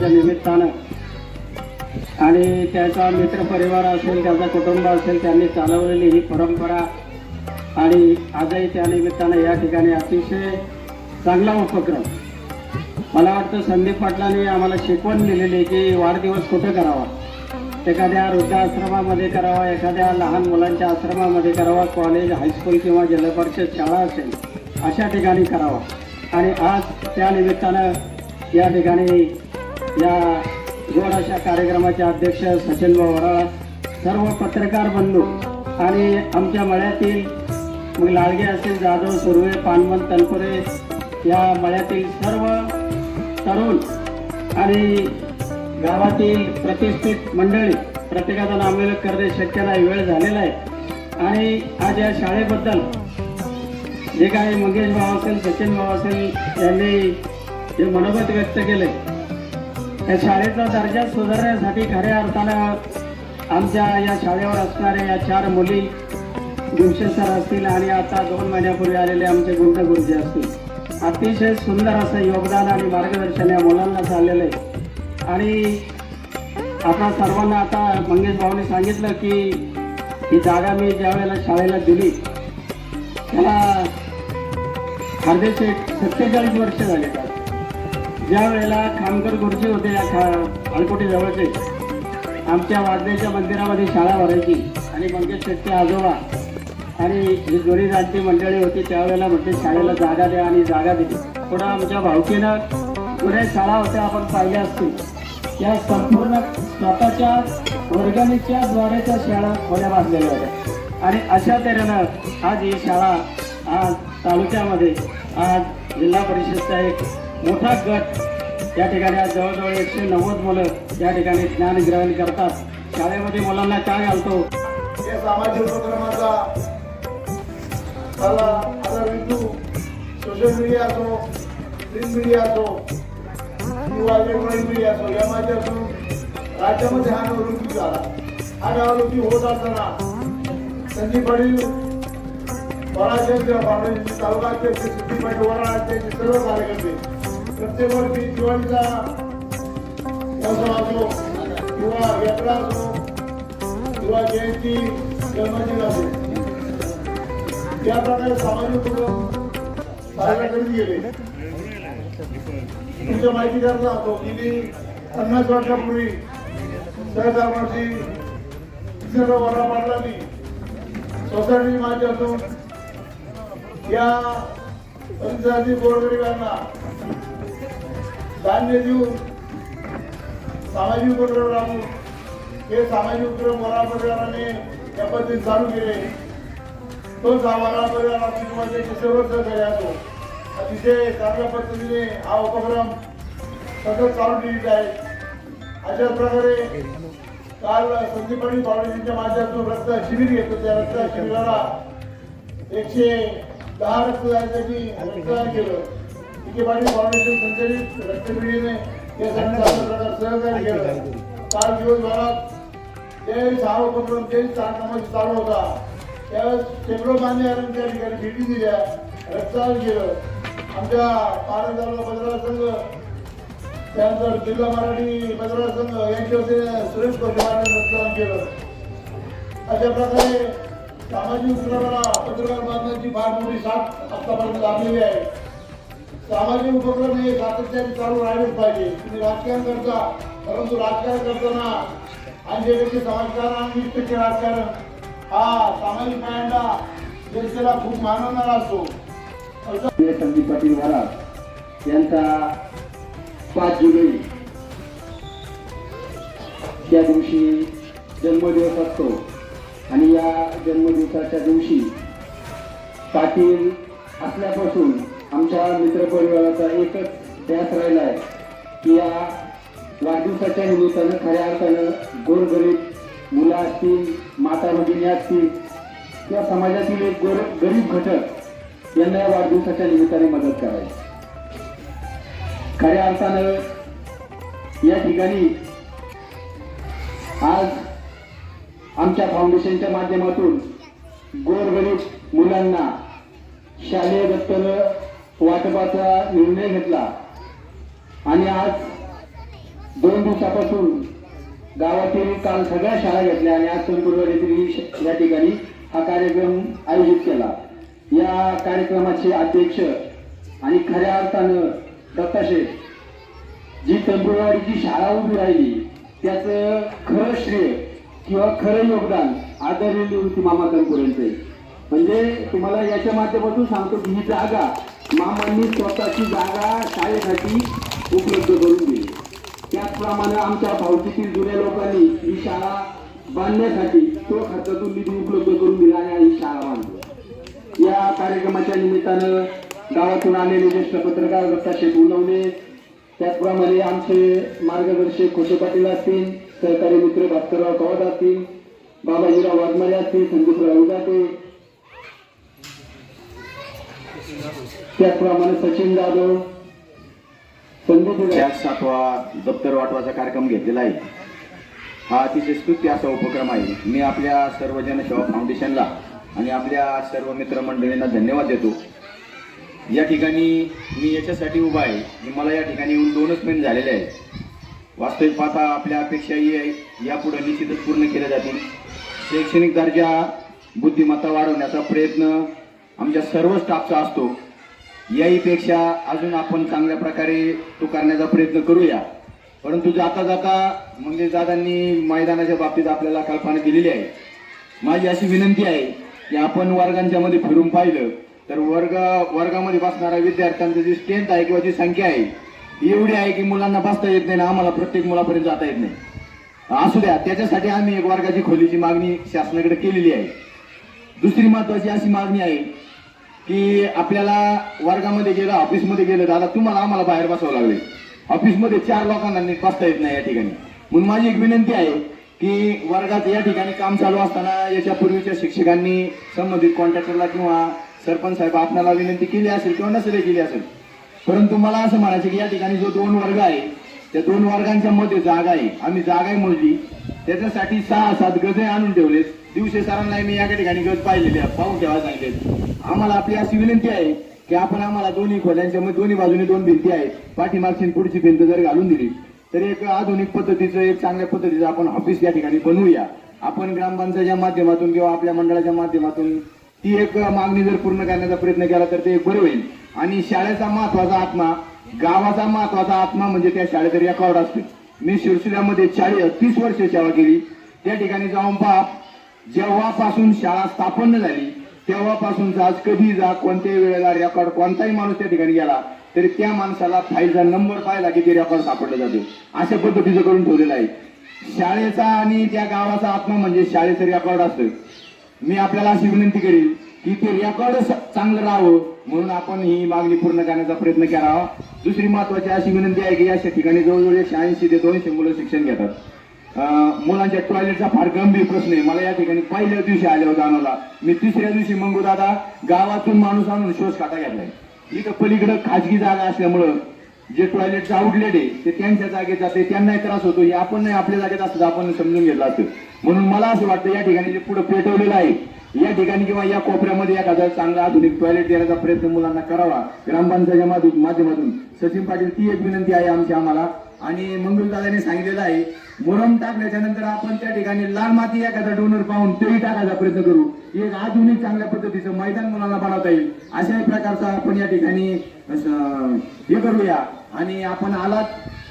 जन्मदिवसाच्या निमित्तानं. आणि त्याचा मित्रपरिवार असेल त्याचा कुटुंब असेल त्यांनी चालवलेली ही परंपरा आणि आजही त्या निमित्तानं या ठिकाणी अतिशय चांगला उपक्रम. मला वाटतं संदीप पाटलांनी आम्हाला शिकवण दिलेली की वाढदिवस कुठं करावा? एखाद्या वृद्धाश्रमामध्ये करावा एखाद्या लहान मुलांच्या आश्रमामध्ये करावा कॉलेज हायस्कूल किंवा जिल्हा परिषद शाळा असेल अशा ठिकाणी करावा. आणि आज त्या निमित्तानं या ठिकाणी या जोड अशा कार्यक्रमाचे अध्यक्ष सचिन वराळा सर्व पत्रकार बंधू आणि आमच्या मळ्यातील मग लाळगे असेल जाधव सुर्वे पानमन तनपुरे या मळ्यातील सर्व तरुण आणि गावातील प्रतिष्ठित मंडळी प्रत्येकाचा नामोल्लेख करणे शक्य नाही वेळ झालेला आहे. आणि आज या शाळेबद्दल जे काही मंगेश भाऊ असेल सचिन भाऊ असेल यांनी जे मनोगत व्यक्त केले या शाळेचा दर्जा सुधारण्यासाठी खऱ्या अर्थानं आमच्या या शाळेवर असणाऱ्या या चार मुली गुलशन सर असतील आणि आता दोन महिन्यापूर्वी आलेले आमचे गुंतगुरुजी असतील. अतिशय सुंदर असं योगदान आणि मार्गदर्शन या मुलांना झालेलं आहे. आणि आता सर्वांना आता मंगेश भाऊने सांगितलं की ही जागा मी ज्या वेळेला शाळेला दिली त्याला अर्धेचे सत्तेचाळीस वर्ष झाले. ज्या वेळेला खामकर गुरुजी होते या खा अळकोटी जवळचे आमच्या वाडदेच्या मंदिरामध्ये शाळा भरायची आणि मंगेश शेट्टी आजोबा आणि जी जुनी जाणती मंडळी होती त्यावेळेला म्हणजे शाळेला जागा द्या आणि जागा दिली. पुढं आमच्या भावकीनं जुन्या शाळा होत्या आपण पाहिल्या असतील. या संपूर्ण स्वतःच्या वर्गणीच्या द्वारेच्या शाळा खोल्या बांधलेल्या होत्या. आणि अशा तऱ्हेनं आज ही शाळा आज तालुक्यामध्ये आज जिल्हा परिषदचा एक मोठा गट. या ठिकाणी आज जवळजवळ एकशे नव्वद मुलं या ठिकाणी ज्ञान ग्रहण करतात. शाळेमध्ये मुलांना काय घालतो. या सामाजिक उपक्रमाचा सोशल मीडिया असो प्रिंट मीडिया असो किंवा इलेक्ट्रॉनिक मीडिया असो या माध्यमातून राज्यामध्ये हा निवडणुकी झाला. हा निवडणुकी होत असताना संदीप पाटील वराचे फाउंडेशन तालुका अध्यक्ष सिद्धी पाटील वराचे सर्व कार्यकर्ते प्रत्येक वर्षी दिवाळीचा उत्सव असो किंवा यात्रा असो किंवा जयंती जन्मदिन असो या प्रकारे सामाजिक उपक्रम साजरा करीत गेले. तुमच्या माहिती असतो की मी पन्नास वर्षापूर्वी सहधर्माची सर्व वरा पाटलांनी सोसायटी माध्यमातून या पंचायती गोरगरिबांना धान्य देऊन सामाजिक उपक्रम राबवून हे सामाजिक उपक्रम वरा परिवाराने या पद्धतीने चालू केले. तो वरा परिवार आपली सर्व सहकार्य असो अतिशय चांगल्या पद्धतीने हा उपक्रम सतत चालू ठेवित आहे. अशा प्रकारे काल संदीपाणी पाटील फाउंडेशनच्या माध्यमातून रक्त शिबिर घेतो त्या रक्त शिबिराला एकशे दहा रक्तदानासाठी रक्तदान केलं. विखे पाटील फाउंडेशन संचलित रक्तपेढीने या सहकार्य केलं. काल दिवसभरात ज्यावेळेस हा उपक्रम ज्यावेळेस कार्यक्रमाची चालू होता. त्यावेळेस शेकडो मान्यवरांनी त्या ठिकाणी भेटी दिल्या रक्तदान केलं. आमच्या पारण तालुका बजरा संघ त्यानंतर जिल्हा मराठी बजरा संघ यांच्या वतीने सुरेश कोटेवारांनी रक्तदान केलं. अशा प्रकारे सामाजिक उपक्रमाला पत्रकार बांधण्याची फार मोठी साथ आतापर्यंत लाभलेली आहे. सामाजिक उपक्रम हे सातत्याने चालू राहिलेच पाहिजे. तुम्ही राजकारण करता परंतु राजकारण करताना ऐंशी टक्के समाजकारण आणि वीस राजकारण. हा सामाजिक पायंडा जनतेला खूप मानवणारा असतो. संदीप पाटील महाराज यांचा पाच जुलै त्या दिवशी जन्मदिवस असतो. आणि या जन्मदिवसाच्या दिवशी पाटील असल्यापासून आमच्या मित्रपरिवाराचा एकच ध्यास राहिला आहे की या वाढदिवसाच्या निमित्तानं खऱ्या अर्थानं गोरगरीब मुलं असतील माता भगिनी असतील किंवा समाजातील एक गोर गरीब घटक यांना या वाढदिवसाच्या निमित्ताने मदत करायची खऱ्या अर्थानं या ठिकाणी आज आमच्या फाउंडेशनच्या माध्यमातून गोरगरीब मुलांना शालेय दत्तनं वाटपाचा निर्णय घेतला आणि आज दोन दिवसापासून गावातील काल सगळ्या शाळा घेतल्या आणि आज संपूर्ण येथील या ठिकाणी हा कार्यक्रम आयोजित केला या कार्यक्रमाचे अध्यक्ष आणि खऱ्या अर्थानं दत्ताशेठ जी तंबुरवाडीची शाळा उभी राहिली त्याचं खरं श्रेय किंवा खरं योगदान आदरणीय होती मामा तनपुरेंचं आहे. म्हणजे तुम्हाला याच्या माध्यमातून सांगतो की ही जागा मामांनी स्वतःची जागा शाळेसाठी उपलब्ध करून दिली. त्याचप्रमाणे आमच्या भावकीतील जुन्या लोकांनी ही शाळा बांधण्यासाठी तो खर्चातून निधी उपलब्ध करून दिला आणि ही शाळा बांधली. या कार्यक्रमाच्या निमित्तानं गावातून आलेले ज्येष्ठ पत्रकार दत्ता शेठ त्याचप्रमाणे आमचे मार्गदर्शक खोटे पाटील असतील सहकारी मित्र भास्करराव कवट असतील बाबाजीराव वाघमारे असतील संदीपराव उदाते त्याचप्रमाणे सचिन जाधव संदीप सातवा दप्तर वाटवाचा कार्यक्रम घेतलेला आहे. हा अतिशय स्तुत्य असा उपक्रम आहे. मी आपल्या सर्व जनसेवा फाउंडेशनला आणि आपल्या सर्व मित्रमंडळींना धन्यवाद देतो. या ठिकाणी मी याच्यासाठी उभा आहे. की मला या ठिकाणी येऊन दोनच महिने झालेले आहेत. वास्तविक पाहता आपल्या अपेक्षा ही आहे. यापुढे निश्चितच पूर्ण केल्या जातील. शैक्षणिक दर्जा बुद्धिमत्ता वाढवण्याचा प्रयत्न आमच्या सर्व स्टाफचा असतो. याहीपेक्षा अजून आपण चांगल्या प्रकारे तो करण्याचा प्रयत्न करूया. परंतु जाता जाता म्हणजे दादांनी मैदानाच्या बाबतीत आपल्याला कल्पना दिलेली आहे. माझी अशी विनंती आहे की आपण वर्गांच्या मध्ये फिरून पाहिलं तर वर्ग वर्गामध्ये बसणाऱ्या विद्यार्थ्यांची जी स्ट्रेंथ आहे किंवा जी संख्या आहे एवढी आहे की मुलांना बसता येत नाही ना आम्हाला प्रत्येक मुलापर्यंत जाता येत नाही. असू द्या त्याच्यासाठी आम्ही एक वर्गाची खोलीची मागणी शासनाकडे केलेली आहे. दुसरी महत्वाची अशी मागणी आहे की आपल्याला वर्गामध्ये गेलं ऑफिसमध्ये गेलं दादा तुम्हाला आम्हाला बाहेर बसावं लागले. ऑफिसमध्ये चार लोकांना नीट बसता येत नाही या ठिकाणी. म्हणून माझी एक विनंती आहे की वर्गात या ठिकाणी काम चालू असताना याच्या पूर्वीच्या शिक्षकांनी संबंधित कॉन्ट्रॅक्टरला किंवा सरपंच साहेब आपल्याला विनंती केली असेल किंवा नसेल केली असेल. परंतु मला असं म्हणायचं की या ठिकाणी जो दोन वर्ग आहे त्या दोन वर्गांच्या मध्ये जागा आहे. आम्ही जागा मोजली. त्याच्यासाठी सहा सात गजे आणून ठेवलेत. दिवशी सरांना मी या ठिकाणी गज पाहिलेली आहे. पाहून ठेवा सांगितले आम्हाला आपली अशी विनंती आहे की आपण आम्हाला दोन्ही खोल्यांच्या मध्ये दोन्ही बाजूने दोन भिंती आहेत. पाठीमागची पुढची भिंत जर घालून दिली तर एक आधुनिक पद्धतीचं एक चांगल्या पद्धतीचं आपण ऑफिस या ठिकाणी बनवूया. आपण ग्रामपंचायतच्या माध्यमातून किंवा आपल्या मंडळाच्या माध्यमातून ती एक मागणी जर पूर्ण करण्याचा प्रयत्न केला तर ते एक बरं होईल. आणि शाळेचा महत्त्वाचा आत्मा गावाचा महत्त्वाचा आत्मा म्हणजे त्या शाळेत रेकॉर्ड असते. मी शिरसुल्यामध्ये चाळीस तीस वर्ष सेवा केली. त्या ठिकाणी जाऊन पहा जेव्हापासून शाळा स्थापन झाली तेव्हापासून आज कधी जा कोणत्याही वेळेला रेकॉर्ड कोणताही माणूस त्या ठिकाणी गेला तरी त्या माणसाला फाईलचा नंबर पाहिला की ते रेकॉर्ड सापडलं जातो. अशा पद्धतीचं करून ठेवलेलं आहे. शाळेचा आणि त्या गावाचा आत्मा म्हणजे शाळेचं रेकॉर्ड असतं. मी आपल्याला अशी विनंती करेल की ते रेकॉर्ड चांगलं राहावं म्हणून आपण ही मागणी पूर्ण करण्याचा प्रयत्न करावा दुसरी महत्वाची अशी विनंती आहे की या ठिकाणी जवळजवळ एकशे ऐंशी ते दोनशे मुलं शिक्षण घेतात. मुलांच्या टॉयलेटचा फार गंभीर प्रश्न आहे. मला या ठिकाणी पहिल्या दिवशी आल्यावर जाणवला. मी तिसऱ्या दिवशी मंगू दादा गावातून माणूस आणून शोष काटा घेतलाय. इथं पलीकडं खाजगी जागा असल्यामुळं जे टॉयलेटचं आउटलेट आहे ते त्यांच्या जागेत जाते त्यांनाही त्रास होतो. हे आपण नाही आपल्या जागेत असतं आपण समजून घेतलं असतं. म्हणून मला असं वाटतं या ठिकाणी जे पुढे पेटवलेलं आहे या ठिकाणी किंवा या कोपऱ्यामध्ये एखादा चांगला आधुनिक टॉयलेट देण्याचा प्रयत्न मुलांना करावा. ग्रामपंचायतच्या माध्यम- माध्यमातून सचिन पाटील ती एक विनंती आहे आमची आम्हाला. आणि मंगलदादाने सांगितलेलं आहे मुरम टाकल्याच्या नंतर आपण त्या ठिकाणी लाल माती एखादा डोनर पाहून तेही टाकायचा प्रयत्न करू. एक आधुनिक चांगल्या पद्धतीचं मैदान मुलांना बनवता येईल. अशाही प्रकारचा आपण या ठिकाणी असं, हे करूया. आणि आपण आलात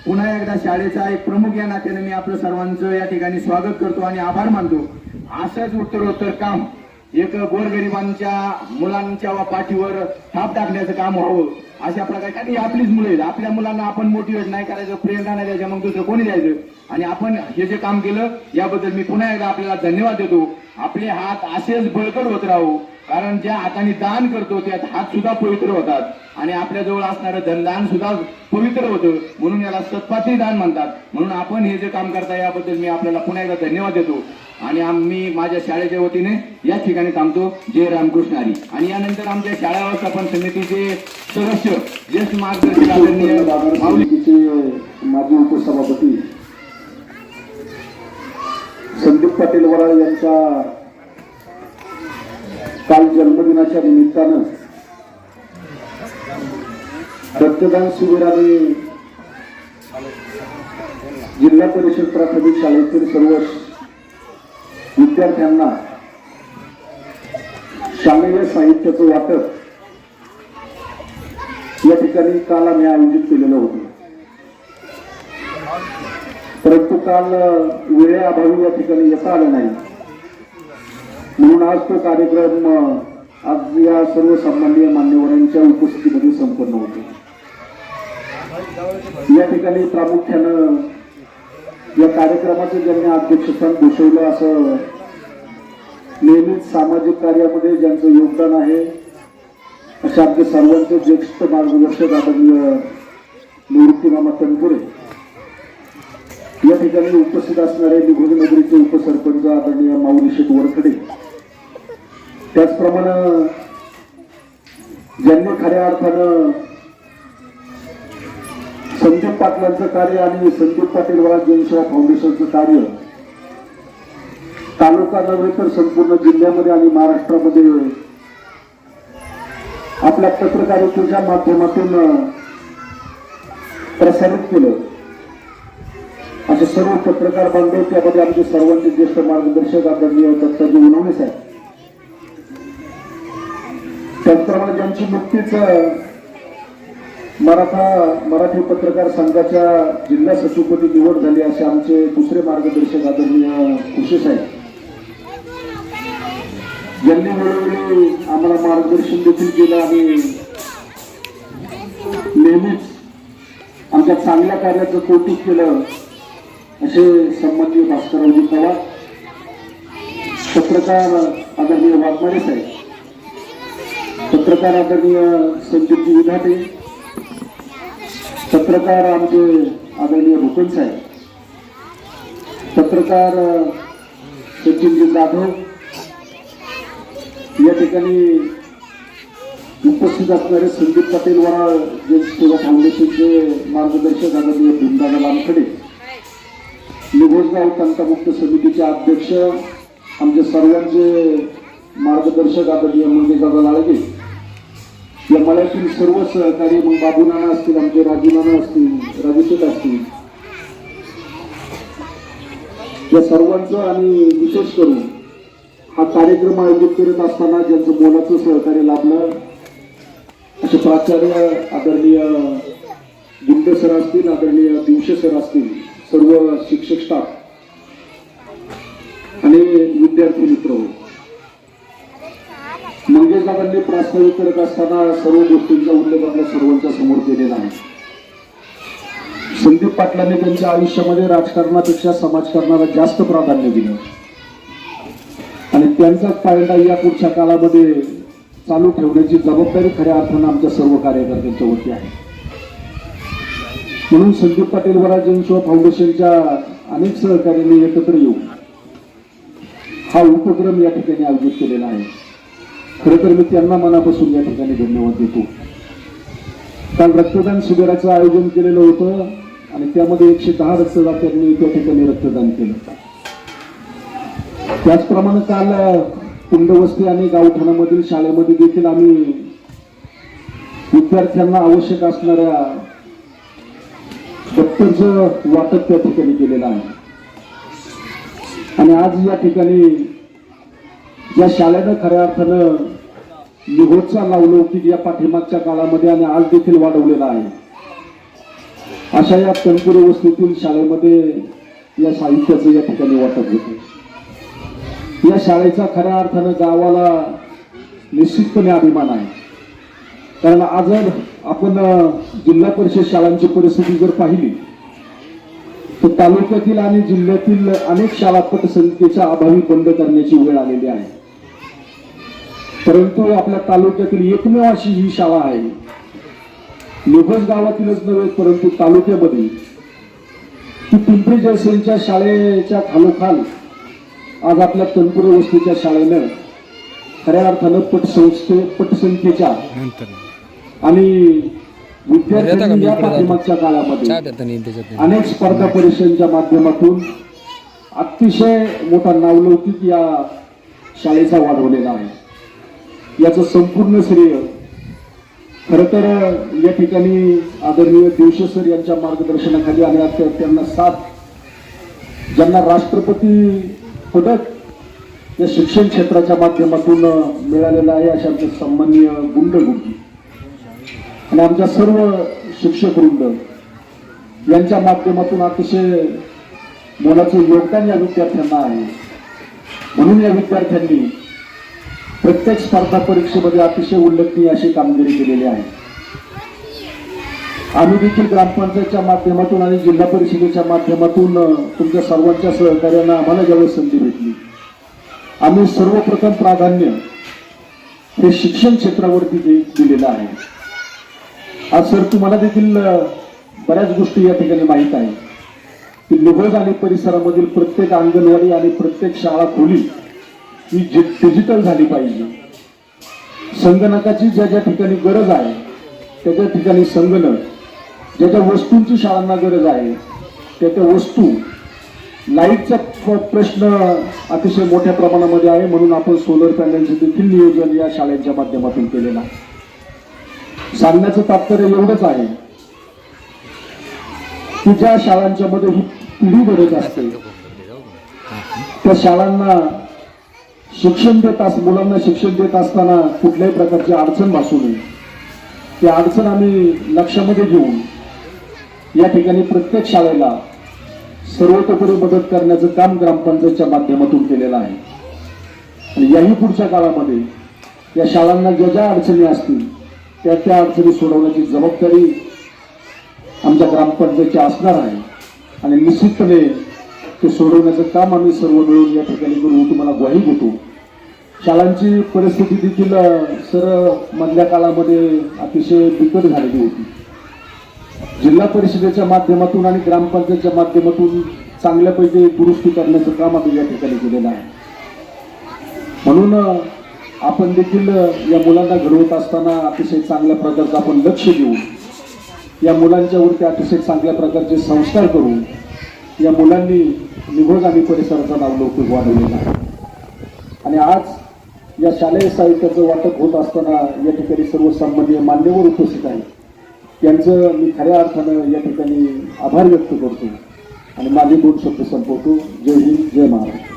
पुन्हा एकदा शाळेचा एक प्रमुख या नात्याने मी आपलं सर्वांचं या ठिकाणी स्वागत करतो आणि आभार मानतो. असंच उत्तरोत्तर काम एक गोरगरिबांच्या मुलांच्या पाठीवर थाप टाकण्याचं काम व्हावं अशा प्रकारे. कारण आपलीच मुलं आहेत. आपल्या मुलांना आपण मोटिवेट नाही करायचं प्रेरणा नाही द्यायचं मग दुसरं कोणी द्यायचं? आणि आपण हे जे काम केलं याबद्दल मी पुन्हा एकदा आपल्याला धन्यवाद देतो. आपले हात असेच बळकट होत राहू कारण ज्या हाताने दान करतो त्यात हात सुद्धा पवित्र होतात. आणि आपल्या जवळ असणारं धनदान सुद्धा पवित्र होतं. म्हणून याला सत्पात्री दान म्हणतात. म्हणून आपण हे जे काम करता याबद्दल मी आपल्याला पुन्हा एकदा धन्यवाद देतो. आणि आम्ही माझ्या शाळेच्या वतीने या ठिकाणी थांबतो. जय रामकृष्ण हरी. आणि यानंतर आमच्या शाळा व्यवस्थापन समितीचे सदस्य ज्येष्ठ मार्गदर्शक आदरणीय माऊली माजी उपसभापती संदीप पाटील वराळ यांच्या काल जन्मदिनाच्या निमित्तानं रक्तदान शिबिराने आणि जिल्हा परिषद प्राथमिक शाळेतील सर्व विद्यार्थ्यांना शालेय साहित्याचं वाटप या ठिकाणी काल आम्ही आयोजित केलेलं होतं. परंतु काल वेळेअभावी या ठिकाणी येता आलं नाही. म्हणून आज तो कार्यक्रम आज या सर्व सन्माननीय मान्यवरांच्या उपस्थितीमध्ये संपन्न होतो. या ठिकाणी प्रामुख्यानं या कार्यक्रमाचं ज्यांनी अध्यक्षस्थान भूषवलं असं नेहमीच सामाजिक कार्यामध्ये ज्यांचं योगदान आहे अशा आमचे सर्वांचे ज्येष्ठ मार्गदर्शक आदरणीय निवृत्तीमामा तनपुरे. या ठिकाणी उपस्थित असणारे निघोज नगरीचे उपसरपंच आदरणीय माऊली शेठ वरखडे. त्याचप्रमाणे ज्यांनी खऱ्या अर्थानं संदीप पाटलांचं कार्य आणि संदीप पाटील वराज जनसेवा फाउंडेशनचं कार्य. तालुका नव्हे तर संपूर्ण जिल्ह्यामध्ये आणि महाराष्ट्रामध्ये. आपल्या पत्रकारितेच्या माध्यमातून प्रसारित केलं. असे सर्व पत्रकार बांधव त्यामध्ये आमचे सर्वांचे ज्येष्ठ मार्गदर्शक आदरणीय दत्ताजी उनवणे साहेब. त्याचप्रमाणे ज्यांची नुकतीच मराठा मराठी पत्रकार संघाच्या जिल्हा सचिवपदी निवड झाली असे आमचे दुसरे मार्गदर्शक आदरणीय खुशी साहेब. ज्यांनी वेळोवेळी आम्हाला मार्गदर्शन देखील केलं आणि नेहमीच आमच्या चांगल्या कार्याचं कौतुक केलं असे संबंधित भास्कररावजी पवार पत्रकार आदरणीय वाघमारे साहेब पत्रकार आदरणीय संजीवजी विधाते पत्रकार आमचे आदरणीय भूपन साहेब पत्रकार सचिनजी जाधव या ठिकाणी उपस्थित असणारे संदीप पाटील वराळ जे सेवा फाउंडेशनचे मार्गदर्शक आदरणीय भीमदादा लामखडे निघोजगाव तंटामुक्त समितीचे अध्यक्ष आमचे सर्वांचे मार्गदर्शक आदरणीय मंगेशदादा लाळगे या मळ्यातील सर्व सहकारी मग बाबू नाना असतील आमचे राजूनाना असतील राजूशेठ असतील. या सर्वांचं आणि विशेष करून हा कार्यक्रम आयोजित करत असताना ज्यांचं मोलाचं सहकार्य लाभलं असे प्राचार्य आदरणीय गुंड सर असतील आदरणीय दिवशे सर असतील सर्व शिक्षक स्टाफ आणि विद्यार्थी मित्र मंगेशबाबांनी प्रास्ताविक करत असताना सर्व गोष्टींचा उल्लेख आपल्या सर्वांच्या समोर केलेला आहे. संदीप पाटलांनी त्यांच्या आयुष्यामध्ये राजकारणापेक्षा समाजकारणाला जास्त प्राधान्य दिलं. आणि त्यांचाच पायंडा या पुढच्या काळामध्ये चालू ठेवण्याची जबाबदारी खऱ्या अर्थानं आमच्या सर्व कार्यकर्त्यांच्या वरती आहे. म्हणून संदीप पाटील वराज जनसेवा फाउंडेशनच्या अनेक सहकार्यांनी एकत्र येऊन हा उपक्रम या ठिकाणी आयोजित केलेला आहे. खरं तर मी त्यांना मनापासून या ठिकाणी धन्यवाद देतो. काल रक्तदान शिबिराचं आयोजन केलेलं होतं आणि त्यामध्ये एकशे दहा रक्तदात्यांनी त्या ठिकाणी रक्तदान केलं. त्याचप्रमाणे काल कुंडवस्ती आणि गावठाणामधील शाळेमध्ये देखील आम्ही विद्यार्थ्यांना आवश्यक असणाऱ्या दप्तरचं वाटप त्या ठिकाणी केलेलं आहे. आणि आज या ठिकाणी या शाळेनं खऱ्या अर्थानं निघोचा लावलौकिक या पाठीमागच्या काळामध्ये आणि आज देखील वाढवलेला आहे. अशा या तनपुरे वस्तीतील शाळेमध्ये या साहित्याचं या ठिकाणी वाटप होते. या शाळेचा खऱ्या अर्थानं गावाला निश्चितपणे अभिमान आहे. कारण आज आपण जिल्हा परिषद शाळांची परिस्थिती जर पाहिली तर तालुक्यातील आणि जिल्ह्यातील अनेक शाळा पटसंख्येच्या अभावी बंद करण्याची वेळ आलेली आहे. परंतु आपल्या तालुक्यातील एकमेव अशी ही शाळा आहे. निघोज गावातीलच नव्हे परंतु तालुक्यामध्ये. की पिंपरी जयसेनच्या शाळेच्या खालोखाल आज आपल्या तनपुरे वस्तीच्या शाळेनं खऱ्या अर्थानं पटसंस्थे पटसंख्येच्या आणि विद्यार्थ्यांनी या पाठीमागच्या काळामध्ये अनेक स्पर्धा परीक्षांच्या माध्यमातून अतिशय मोठा नावलौकिक या शाळेचा वाढवलेला आहे. याचं संपूर्ण श्रेय. खरं तर या ठिकाणी आदरणीय देवशे सर यांच्या मार्गदर्शनाखाली आणि आता त्यांना साथ ज्यांना राष्ट्रपती पदक या शिक्षण क्षेत्राच्या माध्यमातून मिळालेलं आहे अशा आमचे सन्माननीय गुंडगुंडी. आणि आमच्या सर्व शिक्षक वृंद यांच्या माध्यमातून अतिशय मोलाचं योगदान या विद्यार्थ्यांना आहे. म्हणून या विद्यार्थ्यांनी प्रत्येक स्पर्धा परीक्षेमध्ये अतिशय उल्लेखनीय अशी कामगिरी केलेली आहे. आम्ही देखील ग्रामपंचायतच्या माध्यमातून आणि जिल्हा परिषदेच्या माध्यमातून तुमच्या सर्वांच्या सहकार्यानं आम्हाला ज्यावेळेस संधी भेटली. आम्ही सर्वप्रथम प्राधान्य हे शिक्षण क्षेत्रावरती दे- दिलेलं आहे. आज सर तुम्हाला देखील बऱ्याच गोष्टी या ठिकाणी माहीत आहे की निभोज आणि परिसरामधील प्रत्येक अंगणवाडी आणि प्रत्येक शाळा खोली ही डिजिटल झाली पाहिजे. संगणकाची ज्या ज्या ठिकाणी गरज आहे त्या त्या ठिकाणी संगणक ज्या ज्या वस्तूंची शाळांना गरज आहे त्या त्या वस्तू लाईटचा प्रश्न अतिशय मोठ्या प्रमाणामध्ये आहे म्हणून आपण सोलर पॅनलचे देखील नियोजन या शाळेच्या माध्यमातून केलेलं आहे. सांगण्याचं तात्पर्य एवढंच आहे की ज्या शाळांच्या मध्ये ही पिढी गरज असते त्या शाळांना शिक्षण देत अस मुलांना शिक्षण देत असताना कुठल्याही प्रकारची अडचण भासू नये. ती अडचण आम्ही लक्षामध्ये घेऊन या ठिकाणी प्रत्येक शाळेला सर्वतोपरी मदत करण्याचं काम ग्रामपंचायतच्या माध्यमातून केलेलं आहे. आणि याही पुढच्या काळामध्ये या शाळांना ज्या ज्या अडचणी असतील त्या त्या अडचणी सोडवण्याची जबाबदारी आमच्या ग्रामपंचायतची असणार आहे. आणि निश्चितपणे ते सोडवण्याचं काम आम्ही सर्व मिळून या ठिकाणी करू तुम्हाला ग्वाही देतो. शाळांची परिस्थिती देखील सर मधल्या काळामध्ये अतिशय बिकट झालेली होती. जिल्हा परिषदेच्या माध्यमातून आणि ग्रामपंचायतच्या माध्यमातून चांगल्यापैकी दुरुस्ती करण्याचं काम आम्ही या ठिकाणी केलेलं आहे. म्हणून आपण देखील या मुलांना घडवत असताना अतिशय चांगल्या प्रकारचं आपण लक्ष देऊ या मुलांच्यावरती अतिशय चांगल्या प्रकारचे संस्कार करू या मुलांनी निघोज आणि परिसराचा नाव लौकिक वाढवलेला आहे. आणि आज या शालेय साहित्याचं वाटप होत असताना या ठिकाणी सर्व सन्माननीय मान्यवर उपस्थित आहेत. यांचं मी खऱ्या अर्थानं या ठिकाणी आभार व्यक्त करतो. आणि माझे दोन शब्द संपवतो. जय हिंद जय महाराष्ट्र.